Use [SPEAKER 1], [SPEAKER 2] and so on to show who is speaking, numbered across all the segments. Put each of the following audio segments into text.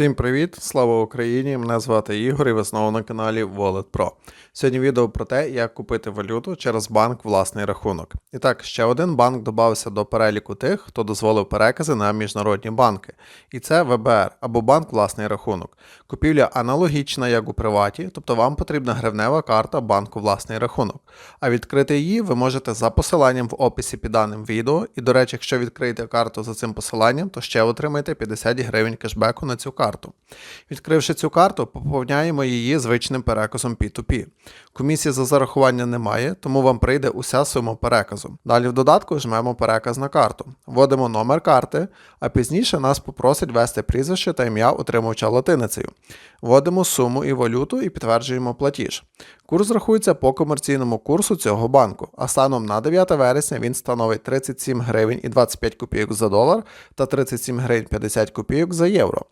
[SPEAKER 1] Всім привіт! Слава Україні! Мене звати Ігор і ви знову на каналі Wallet Pro. Сьогодні відео про те, як купити валюту через банк власний рахунок. І так, ще один банк додався до переліку тих, хто дозволив перекази на міжнародні банки. І це ВБР або банк власний рахунок. Купівля аналогічна, як у приваті, тобто вам потрібна гривнева карта банку власний рахунок. А відкрити її ви можете за посиланням в описі під даним відео. І, до речі, якщо відкриєте карту за цим посиланням, то ще отримаєте 50 гривень кешбеку на цю карту. Відкривши цю карту, поповняємо її звичним переказом P2P. Комісії за зарахування немає, тому вам прийде уся сума переказу. Далі в додатку жмемо переказ на карту, вводимо номер карти, а пізніше нас попросить ввести прізвище та ім'я отримувача латиницею. Вводимо суму і валюту і підтверджуємо платіж. Курс рахується по комерційному курсу цього банку, а станом на 9 вересня він становить 37 гривень і 25 копійок за долар та 37 гривень 50 копійок за євро.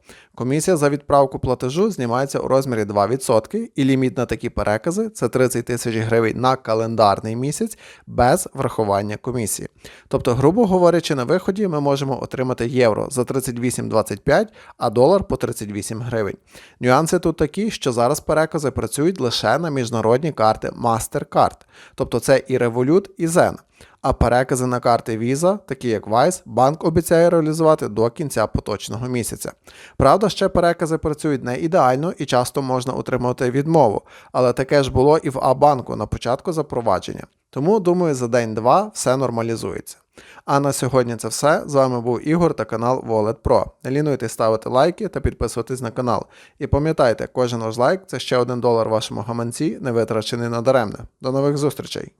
[SPEAKER 1] Комісія за відправку платежу знімається у розмірі 2% і ліміт на такі перекази це 30 тисяч гривень на календарний місяць без врахування комісії. Тобто, грубо говорячи, на виході ми можемо отримати євро за 38,25, а долар по 38 гривень. Нюанси тут такі, що зараз перекази працюють лише на міжнародні карти MasterCard, тобто це і Revolut, і Zen. А перекази на карти Visa, такі як Wise, банк обіцяє реалізувати до кінця поточного місяця. Правда, ще перекази працюють не ідеально і часто можна отримати відмову, але таке ж було і в А-банку на початку запровадження. Тому, думаю, за день-два все нормалізується. А на сьогодні це все. З вами був Ігор та канал Wallet Pro. Не лінуйтесь ставити лайки та підписуватись на канал. І пам'ятайте, кожен ваш лайк це ще один долар вашому гаманці, не витрачений надаремне. До нових зустрічей!